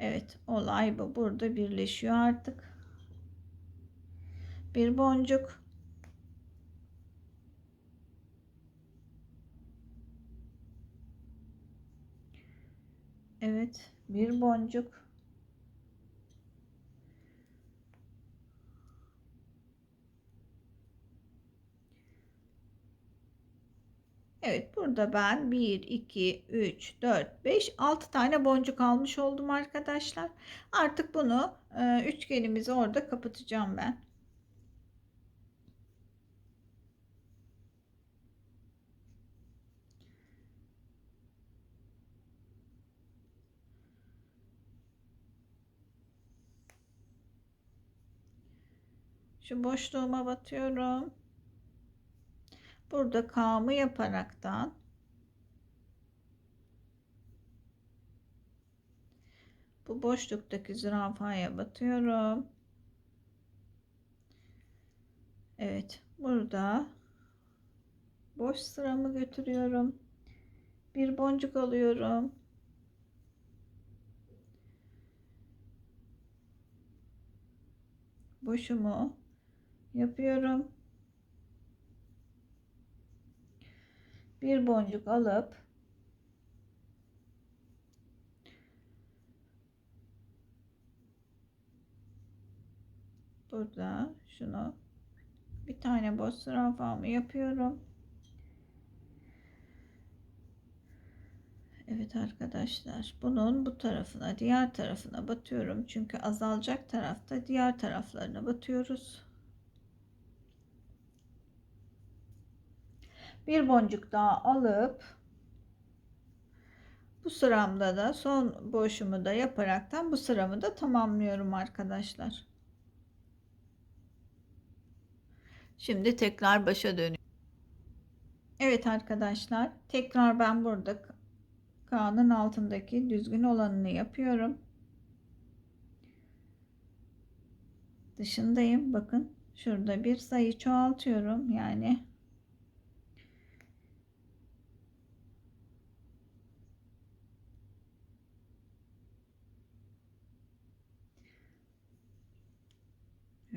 Evet olay bu. Burada birleşiyor artık. Bir boncuk. Evet bir boncuk. Evet burada ben 1, 2, 3, 4, 5, 6 tane boncuk almış oldum arkadaşlar. Artık bunu e, üçgenimizi orada kapatacağım ben. Şu boşluğuma batıyorum. Burada K'mı yaparaktan bu boşluktaki zürafaya batıyorum. Evet, burada boş sıramı götürüyorum. Bir boncuk alıyorum. Boşumu yapıyorum. Bir boncuk alıp burada şunu bir tane boş zürafamı yapıyorum. Evet arkadaşlar bunun bu tarafına diğer tarafına batıyorum. Çünkü azalacak tarafta diğer taraflarına batıyoruz. Bir boncuk daha alıp bu sıramda da son boşumu da yaparaktan bu sıramı da tamamlıyorum arkadaşlar. Şimdi tekrar başa dönüyorum. Evet arkadaşlar tekrar ben burada K'nın altındaki düzgün olanını yapıyorum. Dışındayım. Bakın şurada bir sayı çoğaltıyorum. Yani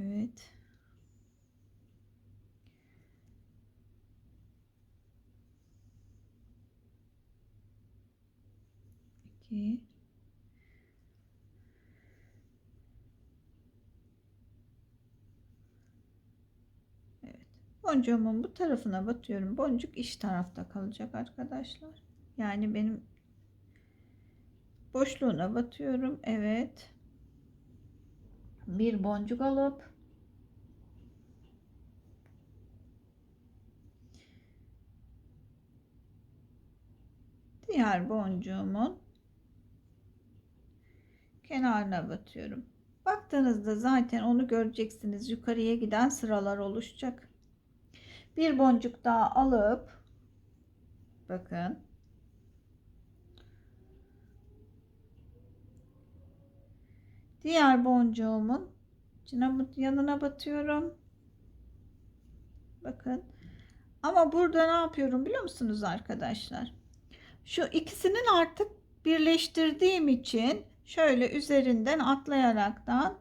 Evet. İki. Evet. Boncuğumun bu tarafına batıyorum. Boncuk iç tarafta kalacak arkadaşlar. Yani benim boşluğuna batıyorum. Evet. Bir boncuk alıp diğer boncuğumun kenarına batıyorum. Baktığınızda zaten onu göreceksiniz. Yukarıya giden sıralar oluşacak. Bir boncuk daha alıp bakın diğer boncuğumun yanına batıyorum. Bakın. Ama burada ne yapıyorum biliyor musunuz arkadaşlar? Şu ikisinin artık birleştirdiğim için şöyle üzerinden atlayaraktan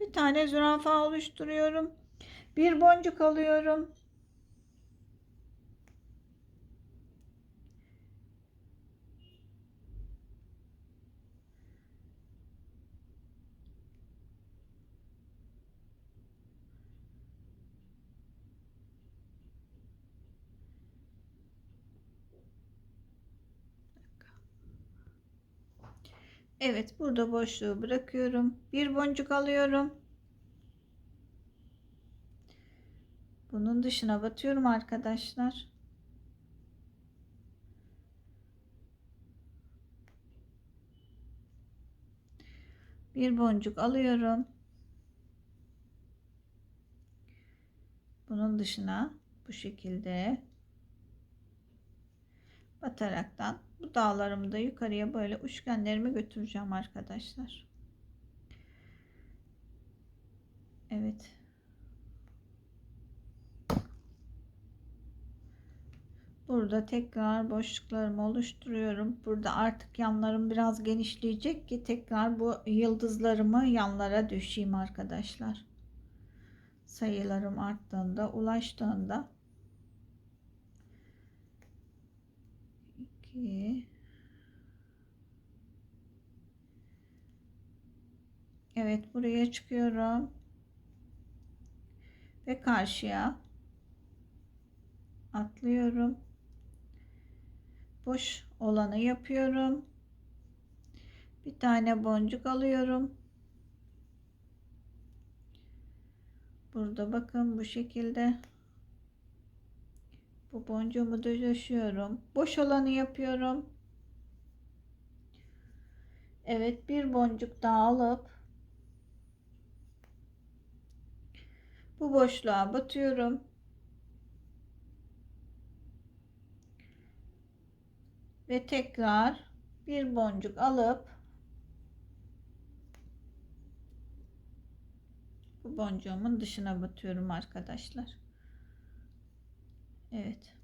bir tane zürafa oluşturuyorum. Bir boncuk alıyorum. Evet burada boşluğu bırakıyorum. Bir boncuk alıyorum. Bunun dışına batıyorum arkadaşlar. Bir boncuk alıyorum. Bunun dışına bu şekilde bataraktan bu dağlarımı da yukarıya böyle üçgenlerimi götüreceğim arkadaşlar. Evet. Burada tekrar boşluklarımı oluşturuyorum. Burada artık yanlarım biraz genişleyecek ki tekrar bu yıldızlarımı yanlara düşeyim arkadaşlar. Sayılarım arttığında, ulaştığında 2 Evet, buraya çıkıyorum. Ve karşıya atlıyorum boş olanı yapıyorum. Bir tane boncuk alıyorum. Burada bakın bu şekilde bu boncuğumu döşüyorum. Boş olanı yapıyorum. Evet bir boncuk daha alıp bu boşluğa batıyorum. ve tekrar bir boncuk alıp bu boncuğumun dışına batıyorum arkadaşlar. Evet.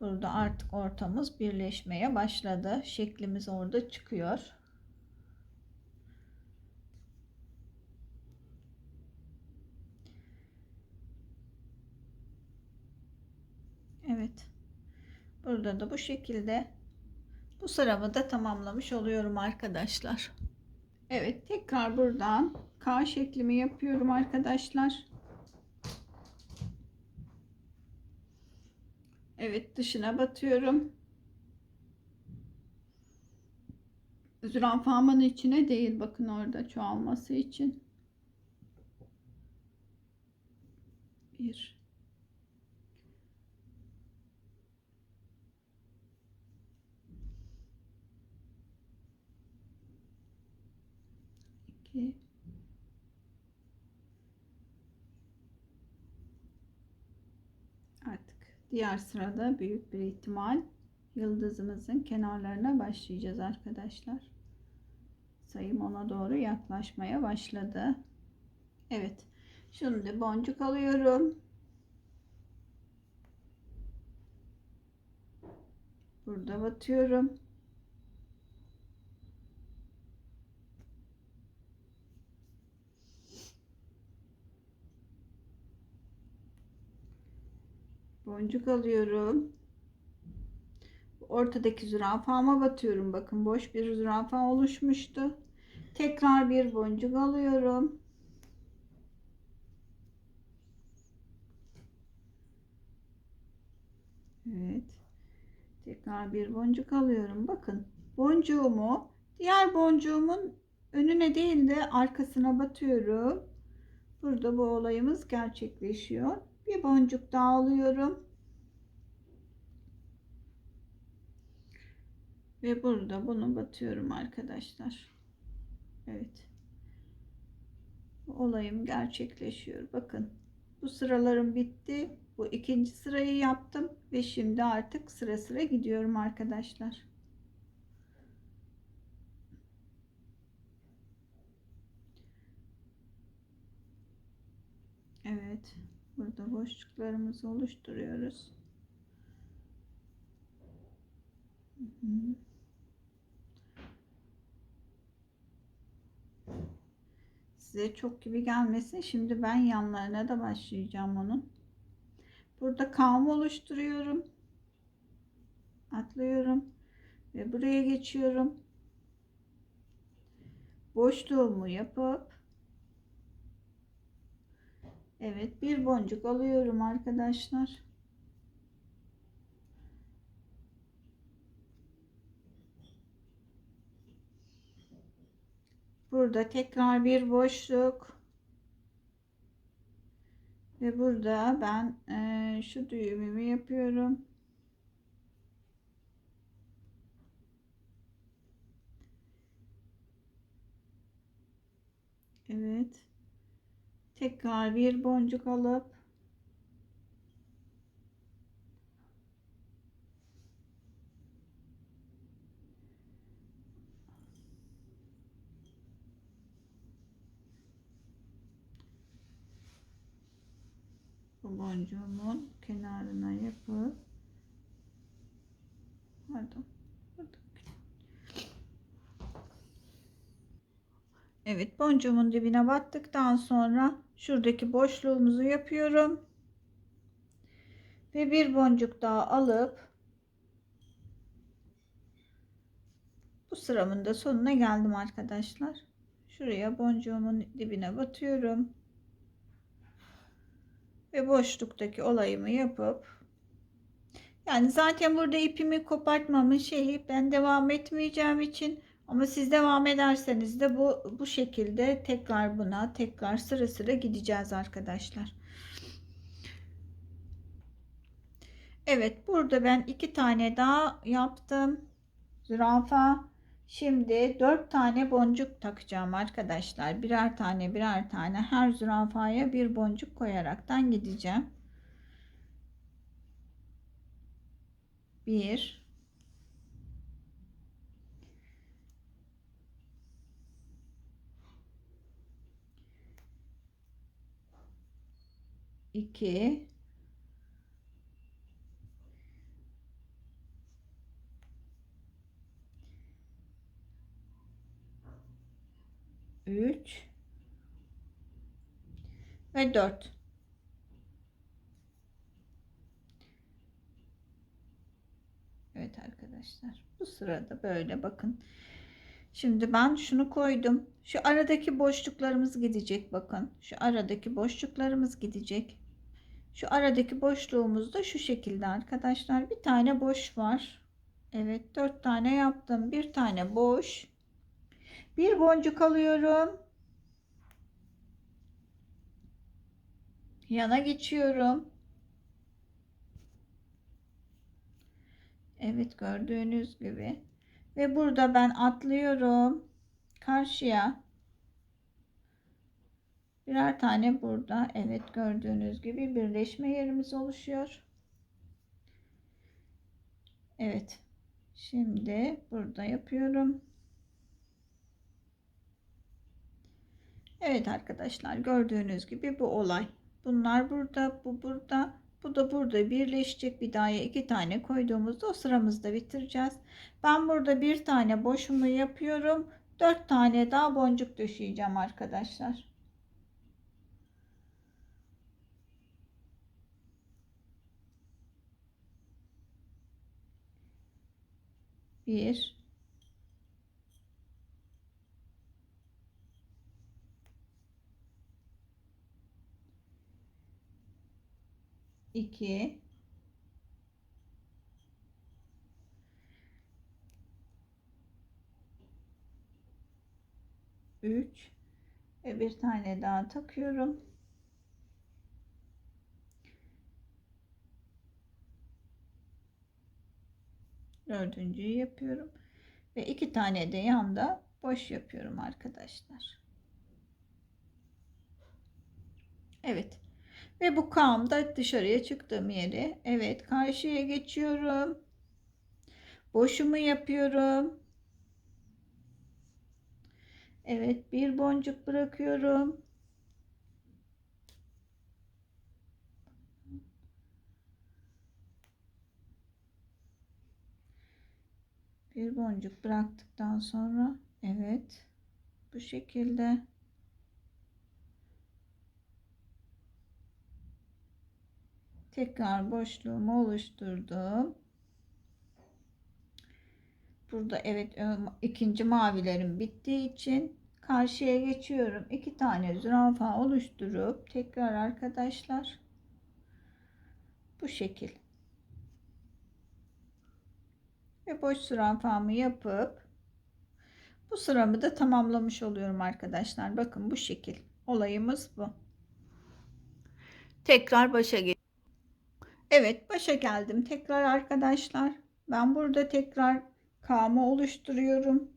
Burada artık ortamız birleşmeye başladı. Şeklimiz orada çıkıyor. Evet. Burada da bu şekilde bu sıramı da tamamlamış oluyorum arkadaşlar. Evet tekrar buradan K şeklimi yapıyorum arkadaşlar. Evet dışına batıyorum. Zürafamın içine değil bakın orada çoğalması için. Bir 2 Artık diğer sırada büyük bir ihtimal yıldızımızın kenarlarına başlayacağız arkadaşlar. Sayım ona doğru yaklaşmaya başladı. Evet. Şimdi boncuk alıyorum. Burada batıyorum. Boncuk alıyorum. Ortadaki zürafama batıyorum. Bakın boş bir zürafa oluşmuştu. Tekrar bir boncuk alıyorum. Evet. Tekrar bir boncuk alıyorum. Bakın boncuğumu diğer boncuğumun önüne değil de arkasına batıyorum. Burada bu olayımız gerçekleşiyor. Bir boncuk daha alıyorum. Ve burada bunu batıyorum arkadaşlar. Evet. Olayım gerçekleşiyor. Bakın bu sıralarım bitti. Bu ikinci sırayı yaptım ve şimdi artık sıra sıra gidiyorum arkadaşlar. Evet. Burada boşluklarımızı oluşturuyoruz. Size çok gibi gelmesin. Şimdi ben yanlarına da başlayacağım onun. Burada kavma oluşturuyorum. Atlıyorum. Ve buraya geçiyorum. Boşluğumu yapıp Evet bir boncuk alıyorum arkadaşlar. Burada tekrar bir boşluk. Ve burada ben e, şu düğümümü yapıyorum. Evet tekrar bir boncuk alıp boncuğumun kenarına yapıp pardon Evet boncuğumun dibine battıktan sonra şuradaki boşluğumuzu yapıyorum. Ve bir boncuk daha alıp bu sıramın da sonuna geldim arkadaşlar. Şuraya boncuğumun dibine batıyorum. Ve boşluktaki olayımı yapıp yani zaten burada ipimi kopartmamın şeyi ben devam etmeyeceğim için ama siz devam ederseniz de bu bu şekilde tekrar buna tekrar sıra sıra gideceğiz arkadaşlar. Evet burada ben iki tane daha yaptım. Zürafa. Şimdi dört tane boncuk takacağım arkadaşlar. Birer tane birer tane her zürafaya bir boncuk koyaraktan gideceğim. Bir. iki, üç ve dört. Evet arkadaşlar bu sırada böyle bakın. Şimdi ben şunu koydum. Şu aradaki boşluklarımız gidecek bakın. Şu aradaki boşluklarımız gidecek. Şu aradaki boşluğumuz da şu şekilde arkadaşlar. Bir tane boş var. Evet dört tane yaptım. Bir tane boş. Bir boncuk alıyorum. Yana geçiyorum. Evet gördüğünüz gibi. Ve burada ben atlıyorum. Karşıya. Birer tane burada. Evet gördüğünüz gibi birleşme yerimiz oluşuyor. Evet. Şimdi burada yapıyorum. Evet arkadaşlar gördüğünüz gibi bu olay. Bunlar burada, bu burada, bu da burada birleşecek. Bir daha iki tane koyduğumuzda o sıramızda bitireceğiz. Ben burada bir tane boşumu yapıyorum. Dört tane daha boncuk döşeyeceğim arkadaşlar. Bir, 2 3 ve bir tane daha takıyorum. Dördüncüyü yapıyorum. Ve iki tane de yanda boş yapıyorum arkadaşlar. Evet. Ve bu kamda dışarıya çıktığım yeri. Evet karşıya geçiyorum. Boşumu yapıyorum. Evet bir boncuk bırakıyorum. Bir boncuk bıraktıktan sonra evet bu şekilde tekrar boşluğumu oluşturdum. Burada evet ikinci mavilerim bittiği için karşıya geçiyorum. İki tane zürafa oluşturup tekrar arkadaşlar bu şekil ve boş zürafamı yapıp bu sıramı da tamamlamış oluyorum arkadaşlar. Bakın bu şekil. Olayımız bu. Tekrar başa geç. Evet başa geldim. Tekrar arkadaşlar. Ben burada tekrar kağımı oluşturuyorum.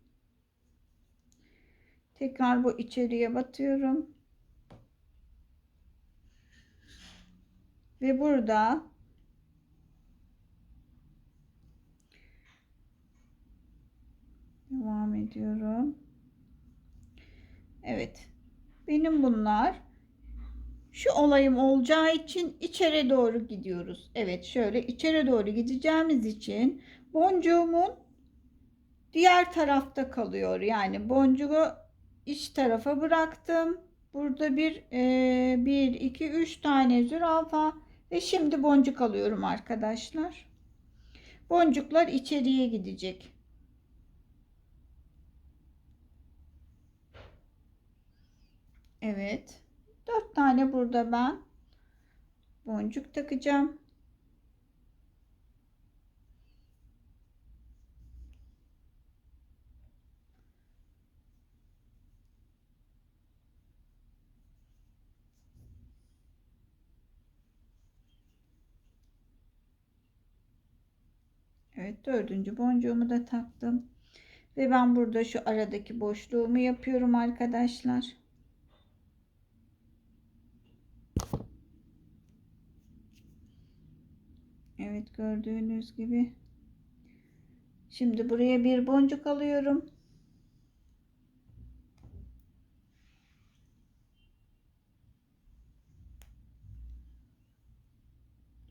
Tekrar bu içeriye batıyorum. Ve burada devam ediyorum. Evet. Benim bunlar şu olayım olacağı için içeri doğru gidiyoruz. Evet şöyle içeri doğru gideceğimiz için boncuğumun diğer tarafta kalıyor. Yani boncuğu iç tarafa bıraktım. Burada bir, e, bir, iki, üç tane zürafa ve şimdi boncuk alıyorum arkadaşlar. Boncuklar içeriye gidecek. Evet. Dört tane burada ben boncuk takacağım. Evet dördüncü boncuğumu da taktım. Ve ben burada şu aradaki boşluğumu yapıyorum arkadaşlar. Evet gördüğünüz gibi. Şimdi buraya bir boncuk alıyorum.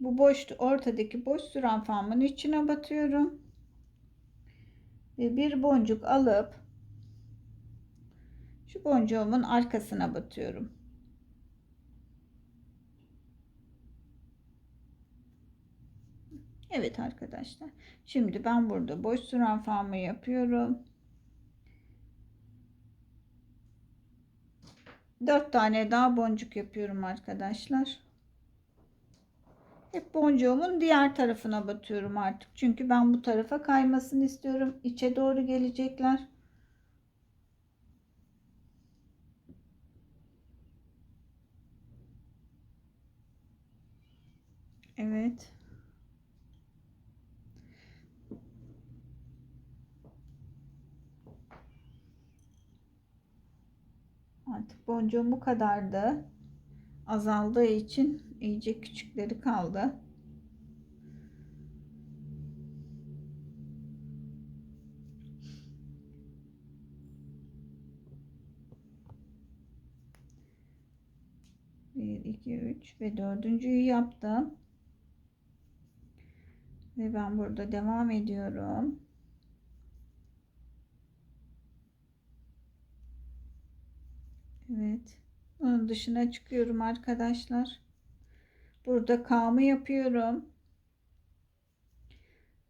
Bu boş ortadaki boş zürafamın içine batıyorum. Ve bir boncuk alıp şu boncuğumun arkasına batıyorum. Evet arkadaşlar. Şimdi ben burada boş zürafamı yapıyorum. Dört tane daha boncuk yapıyorum arkadaşlar. Hep boncuğumun diğer tarafına batıyorum artık. Çünkü ben bu tarafa kaymasını istiyorum. İçe doğru gelecekler. Evet. Artık boncuğum bu kadardı. Azaldığı için iyice küçükleri kaldı. Bir, iki, üç ve dördüncüyü yaptım. Ve ben burada devam ediyorum. Evet. Onun dışına çıkıyorum arkadaşlar. Burada K'mı yapıyorum.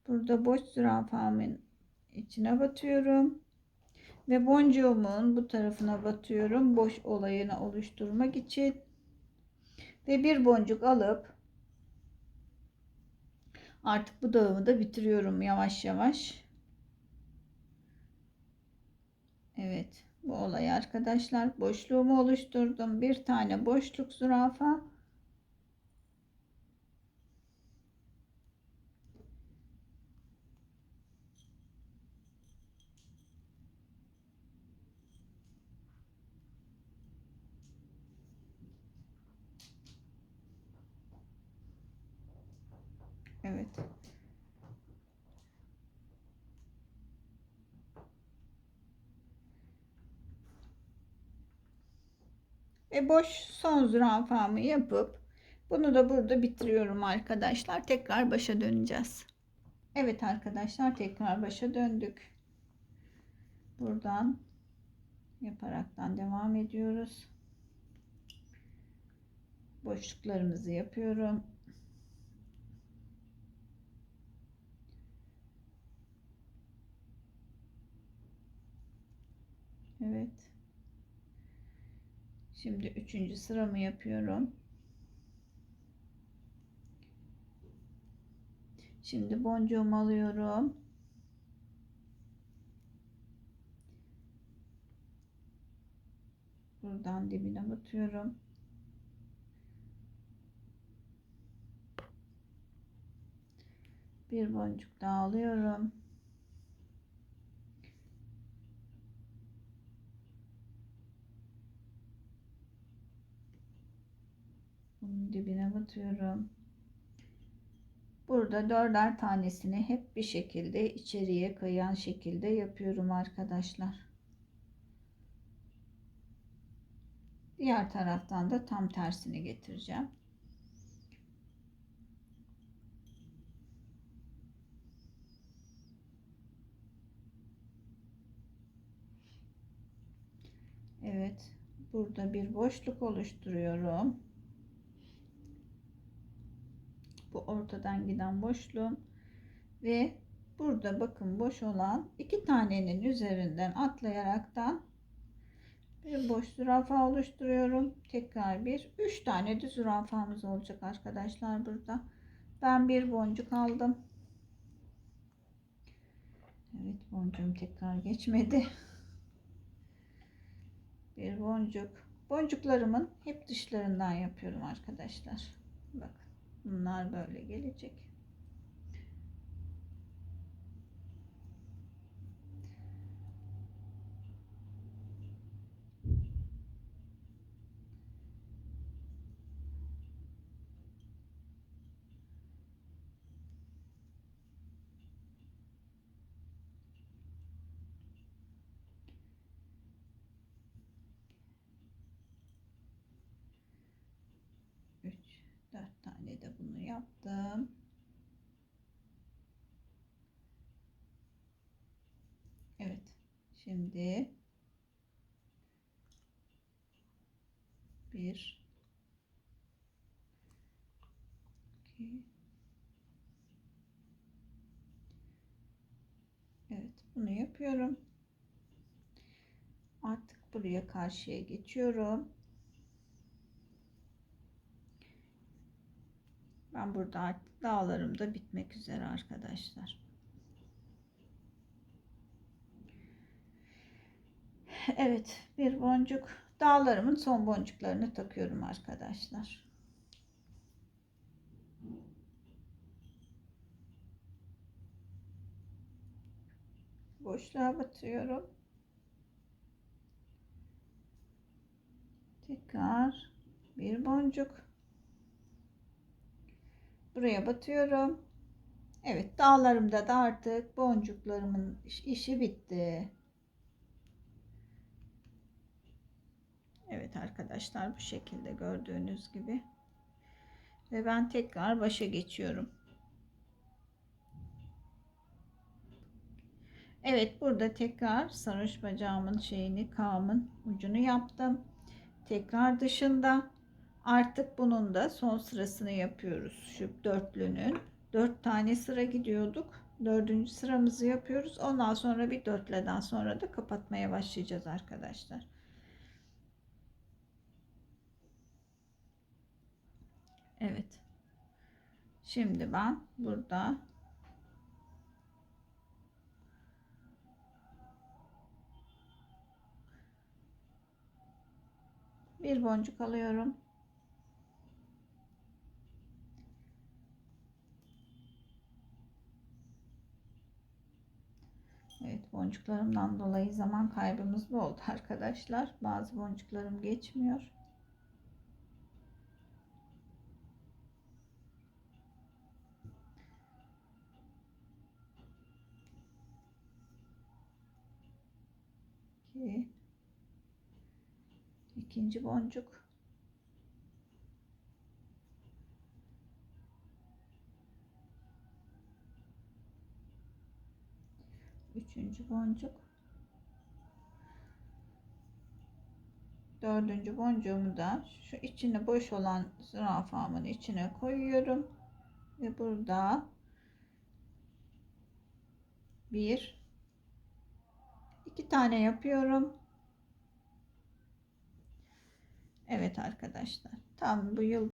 Burada boş zürafamın içine batıyorum. Ve boncuğumun bu tarafına batıyorum. Boş olayını oluşturmak için. Ve bir boncuk alıp artık bu dağımı da bitiriyorum yavaş yavaş. Evet bu olay arkadaşlar. Boşluğumu oluşturdum. Bir tane boşluk zürafa. Evet. Ve boş son zürafamı yapıp bunu da burada bitiriyorum arkadaşlar. Tekrar başa döneceğiz. Evet arkadaşlar tekrar başa döndük. Buradan yaparaktan devam ediyoruz. Boşluklarımızı yapıyorum. Evet. Şimdi üçüncü sıramı yapıyorum. Şimdi boncuğumu alıyorum. Buradan dibine batıyorum. Bir boncuk daha alıyorum. Bunun dibine batıyorum. Burada dörder tanesini hep bir şekilde içeriye kayan şekilde yapıyorum arkadaşlar. Diğer taraftan da tam tersini getireceğim. Evet. Burada bir boşluk oluşturuyorum. Bu ortadan giden boşluğum ve burada bakın boş olan iki tanenin üzerinden atlayaraktan bir boş zürafa oluşturuyorum. Tekrar bir. Üç tane de zürafamız olacak arkadaşlar burada. Ben bir boncuk aldım. Evet boncuğum tekrar geçmedi. Bir boncuk. Boncuklarımın hep dışlarından yapıyorum arkadaşlar. Bakın bunlar böyle gelecek. Üç, dört tane de bunu yaptım. Evet. Şimdi bir iki Evet, bunu yapıyorum. Artık buraya karşıya geçiyorum. Ben burada artık dağlarım da bitmek üzere arkadaşlar. Evet, bir boncuk. Dağlarımın son boncuklarını takıyorum arkadaşlar. Boşluğa batıyorum. Tekrar bir boncuk. Buraya batıyorum. Evet, dağlarımda da artık boncuklarımın işi bitti. Evet arkadaşlar bu şekilde gördüğünüz gibi. Ve ben tekrar başa geçiyorum. Evet burada tekrar sarhoş bacağımın şeyini kağımın ucunu yaptım. Tekrar dışında artık bunun da son sırasını yapıyoruz. Şu dörtlünün dört tane sıra gidiyorduk. Dördüncü sıramızı yapıyoruz. Ondan sonra bir dörtleden sonra da kapatmaya başlayacağız arkadaşlar. Evet. Şimdi ben burada bir boncuk alıyorum. Evet boncuklarımdan dolayı zaman kaybımız da oldu arkadaşlar. Bazı boncuklarım geçmiyor. İki. İkinci boncuk. Üçüncü boncuk. Dördüncü boncuğumu da şu içine boş olan zürafamın içine koyuyorum. Ve burada bir iki tane yapıyorum. Evet arkadaşlar. Tam bu yıl